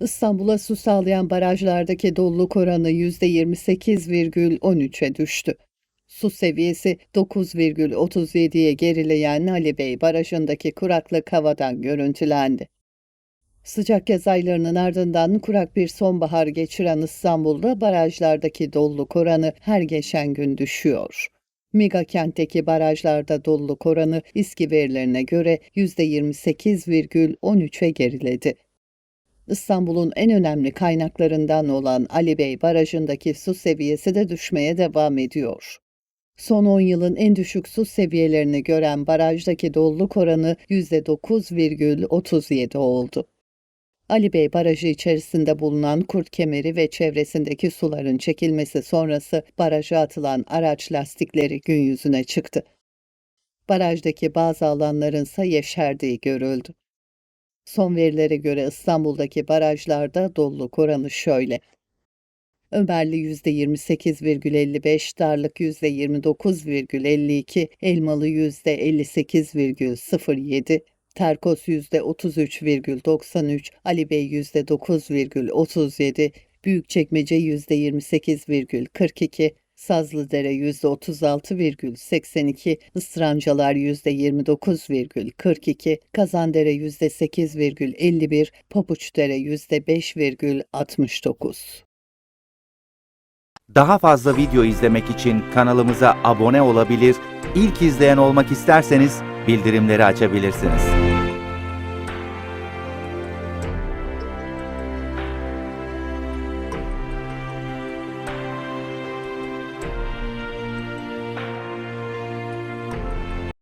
İstanbul'a su sağlayan barajlardaki doluluk oranı %28,13'e düştü. Su seviyesi 9,37'ye gerileyen Ali Bey Barajı'ndaki kuraklık havadan görüntülendi. Sıcak yaz aylarının ardından kurak bir sonbahar geçiren İstanbul'da barajlardaki doluluk oranı her geçen gün düşüyor. Mega kentteki barajlarda doluluk oranı İSKİ verilerine göre %28,13'e geriledi. İstanbul'un en önemli kaynaklarından olan Ali Bey Barajı'ndaki su seviyesi de düşmeye devam ediyor. Son 10 yılın en düşük su seviyelerini gören barajdaki doluluk oranı %9,37 oldu. Ali Bey Barajı içerisinde bulunan Kurt Kemeri ve çevresindeki suların çekilmesi sonrası baraja atılan araç lastikleri gün yüzüne çıktı. Barajdaki bazı alanların ise yeşerdiği görüldü. Son verilere göre İstanbul'daki barajlarda doluluk oranı şöyle. Ömerli %28,55, Darlık %29,52, Elmalı %58,07, Terkos %33,93, Ali Bey %9,37, Büyükçekmece %28,42, Sazlıdere %36,82, Israncalar %29,42, Kazandere %8,51, Papuçdere %5,69. Daha fazla video izlemek için kanalımıza abone olabilir, ilk izleyen olmak isterseniz bildirimleri açabilirsiniz.